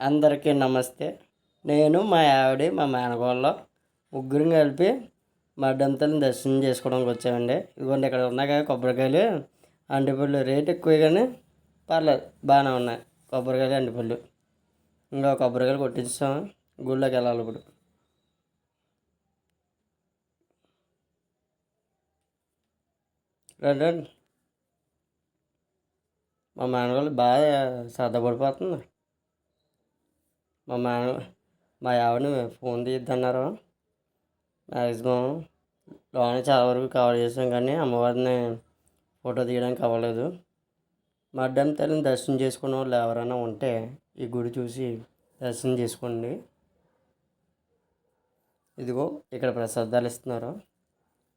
అందరికీ నమస్తే. నేను మా ఆవిడ మా మేనగోళ్ళ ముగ్గురం కలిపి మా దంతలను దర్శనం చేసుకోవడానికి వచ్చామండి. ఇదిగోండి ఇక్కడ ఉన్నాయి కదా కొబ్బరికాయలు. అంటిపళ్ళు రేట్ ఎక్కువ కానీ పర్లేదు బాగానే ఉన్నాయి. కొబ్బరికాయలు అంటిపళ్ళు. ఇంకా కొబ్బరికాయలు కొట్టించాం గుళ్ళోకి వెళ్ళాలి ఇప్పుడు. రండి రండి. మా మేనగోళ్ళు బాగా సర్దపడిపోతుంది మా మా మా ఆవిడని ఫోన్ తీద్దన్నారు. మ్యాక్సిమం లోన చాలా వరకు కవర్ చేసాం కానీ అమ్మవారిని ఫోటో తీయడానికి అవ్వలేదు. మా అడ్డం తల్లిని దర్శనం చేసుకున్న వాళ్ళు ఎవరైనా ఉంటే ఈ గుడి చూసి దర్శనం చేసుకోండి. ఇదిగో ఇక్కడ ప్రసాదాలు ఇస్తున్నారు.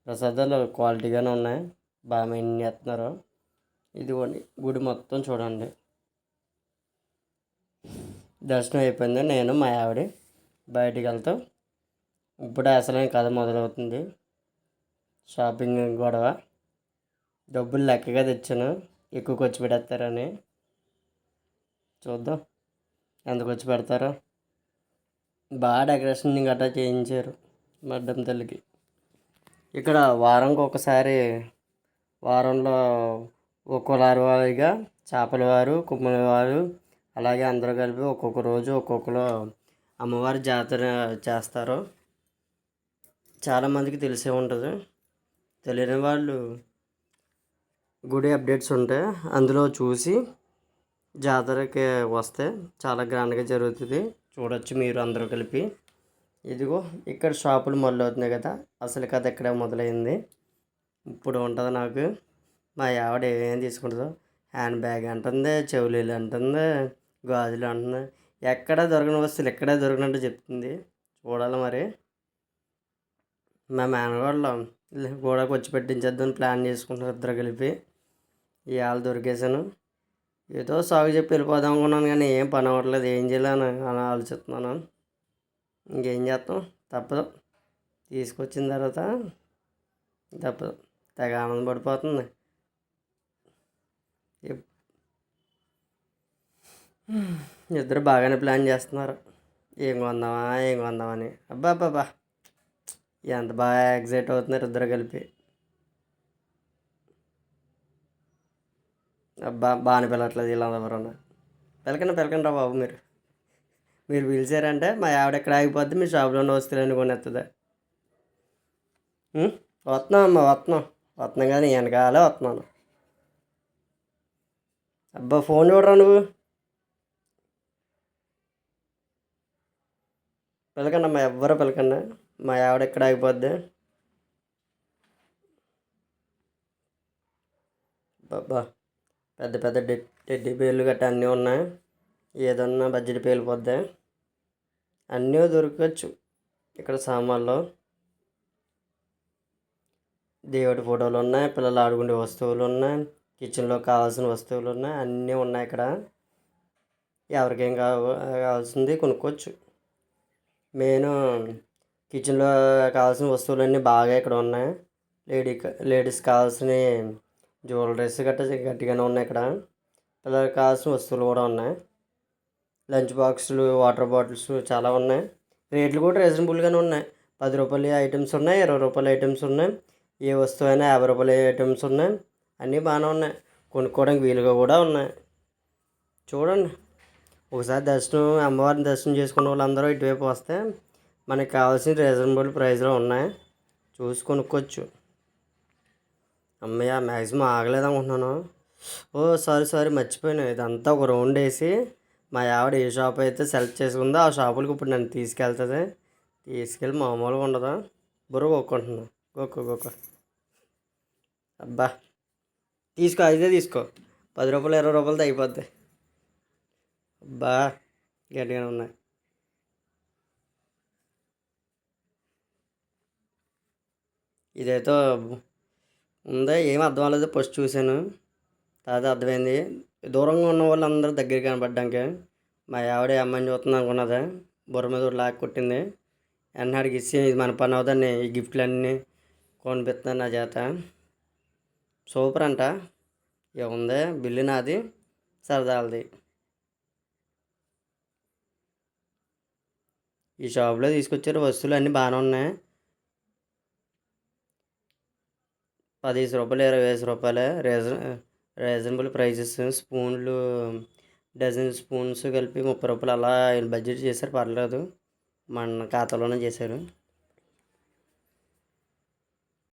ప్రసాదాలు క్వాలిటీగానే ఉన్నాయి. బాగా మెయిన్ చేస్తున్నారు. ఇదిగోండి గుడి మొత్తం చూడండి. దర్శనం అయిపోయింది నేను మా ఆవిడ బయటికి వెళ్తాం ఇప్పుడే అసలైన కథ మొదలవుతుంది. షాపింగ్ గొడవ డబ్బులు లెక్కగా తెచ్చాను ఎక్కువ ఖర్చు పెడతారని చూద్దాం ఎంత ఖర్చు పెడతారో. బాగా డెకరేషన్ గట్రా చేయించారు మడ్డం తల్లికి. ఇక్కడ వారంకి ఒకసారి వారంలో ఒక్కోలారి వారిగా చేపల వారు కుమ్మల వారు అలాగే అందరూ కలిపి ఒక్కొక్క రోజు ఒక్కొక్కరు అమ్మవారి జాతర చేస్తారు. చాలామందికి తెలిసే ఉంటుంది. తెలియని వాళ్ళు గుడి అప్డేట్స్ ఉంటాయి. అందులో చూసి జాతరకి వస్తే చాలా గ్రాండ్గా జరుగుతుంది. చూడొచ్చు మీరు అందరూ కలిపి. ఇదిగో ఇక్కడ షాపులు మొదలవుతున్నాయి కదా. అసలు కథ ఇక్కడే మొదలైంది. ఇప్పుడు ఉంటుంది నాకు. మా ఆవిడ ఏం తీసుకుంటుందో. హ్యాండ్ బ్యాగ్ అంటుంది చెవులీలు అంటుంది. గాజులు అంటున్నా. ఎక్కడ దొరకని వస్తువులు ఎక్కడే దొరికినట్టు చెప్తుంది. చూడాలి మరి. మా మేనగాళ్ళు కూడా వచ్చి పెట్టించేద్దామని ప్లాన్ చేసుకుంటున్నారు ఇద్దరు కలిపి. ఇవాళ దొరికేసాను ఏదో సాగు చెప్పి వెళ్ళిపోదాం అనుకున్నాను కానీ ఏం పని అవ్వట్లేదు. ఏం చేయాలని అని ఆలోచిస్తున్నాను. ఇంకేం చేస్తాం? తప్పదు. తీసుకొచ్చిన తర్వాత తప్పదు. తెగ ఆనందం పడిపోతుంది ఇద్దరు బాగానే ప్లాన్ చేస్తున్నారు. ఏం కొందామా ఏం కొందామని. అబ్బా అబ్బా ఎంత బాగా ఎగ్జైట్ అవుతున్నారు ఇద్దరు కలిపి. అబ్బా బాగానే పిల్లట్లేదు వీళ్ళందరూ పిలకండి పిలకండి రా బాబు మీరు. మీరు పిలిచారంటే మా ఆవిడ ఎక్కడ ఆగిపోద్ది మీ షాప్లో ఉన్న వస్తువులన్నీ కొనేస్తుంది వస్తున్నాం అమ్మా వస్తున్నాం. వస్తున్నాం కానీ వెనకాలే వస్తున్నాను. అబ్బా ఫోన్ చూడరా నువ్వు? పిలకండి మా ఎవ్వరూ పిలకండి. మా ఆవిడ ఎక్కడ ఆగిపోద్ది. బాబా పెద్ద పెద్ద టెడ్డీ పేర్లు గట్రా అన్నీ ఉన్నాయి. ఏదన్నా బడ్జెట్ పేలిపోద్ది అన్నీ దొరకచ్చు ఇక్కడ సామాన్లో. దేవుడి ఫోటోలు ఉన్నాయి పిల్లలు ఆడుకునే వస్తువులు ఉన్నాయి కిచెన్లో కావాల్సిన వస్తువులు ఉన్నాయి అన్నీ ఉన్నాయి ఇక్కడ. ఎవరికేం కావాల్సింది కొనుక్కోవచ్చు. నేను కిచెన్లో కావాల్సిన వస్తువులన్నీ బాగా ఇక్కడ ఉన్నాయి. లేడీ లేడీస్ కావాల్సిన జ్యువెలరీస్ గట్టా గట్టిగానే ఉన్నాయి ఇక్కడ. పిల్లలకు కావాల్సిన వస్తువులు కూడా ఉన్నాయి. లంచ్ బాక్సులు వాటర్ బాటిల్స్ చాలా ఉన్నాయి. రేట్లు కూడా రీజనబుల్గానే ఉన్నాయి. పది రూపాయల ఐటమ్స్ ఉన్నాయి ఇరవై రూపాయల ఐటమ్స్ ఉన్నాయి. ఏ వస్తువు అయినా యాభై రూపాయల ఐటమ్స్ ఉన్నాయి. అన్నీ బాగానే ఉన్నాయి. కొనుక్కోవడానికి వీలుగా కూడా ఉన్నాయి. చూడండి. ఒకసారి దర్శనం అమ్మవారిని దర్శనం చేసుకున్న వాళ్ళందరూ ఇటువైపు వస్తే మనకి కావాల్సిన రీజనబుల్ ప్రైస్లో ఉన్నాయి. చూసి కొనుక్కోవచ్చు. అమ్మయ్య మ్యాక్సిమం ఆగలేదు అనుకుంటున్నాను. ఓ సారీ సారీ మర్చిపోయాను. ఇదంతా ఒక రౌండ్ వేసి మా ఆవిడ ఏ షాప్ అయితే సెలెక్ట్ చేసుకుందో ఆ షాపులకు ఇప్పుడు నన్ను తీసుకెళ్తుంది. తీసుకెళ్ళి మామూలుగా ఉండదు? బుర్ర కొనుక్కుంటున్నా. గొక్క గొక్క అబ్బా. తీసుకో అయితే తీసుకో. పది రూపాయలు ఇరవై రూపాయలతో అయిపోద్ది. బా గట్టిగానే ఉన్నాయి ఇదైతే ఉందా? ఏం అర్థం అవ్వలేదు ఫస్ట్ చూశాను. తర్వాత అర్థమైంది. దూరంగా ఉన్న వాళ్ళందరూ దగ్గర కనపడ్డానికి. మా ఆవిడ అమ్మాయిని చూస్తుంది అనుకున్నది. బుర్ర మీద లాక్ కొట్టింది. ఎన్నడికి ఇచ్చి ఇది మన పని అవుతాన్ని ఈ గిఫ్ట్లన్నీ కొనిపిస్తున్నాను నా చేత. సూపర్ అంట ఇక ఉందే? బిల్లు నాది. సరదాలది. ఈ షాప్లో తీసుకొచ్చారు. వస్తువులు అన్నీ బాగానే ఉన్నాయి. పదిహేను రూపాయలు ఇరవై ఐదు రూపాయలే రీజన్ రీజనబుల్ ప్రైజెస్ స్పూన్లు డజన్ స్పూన్స్ కలిపి ముప్పై రూపాయలు అలా బడ్జెట్ చేశారు. పర్లేదు. మన ఖాతాలోనే చేశారు.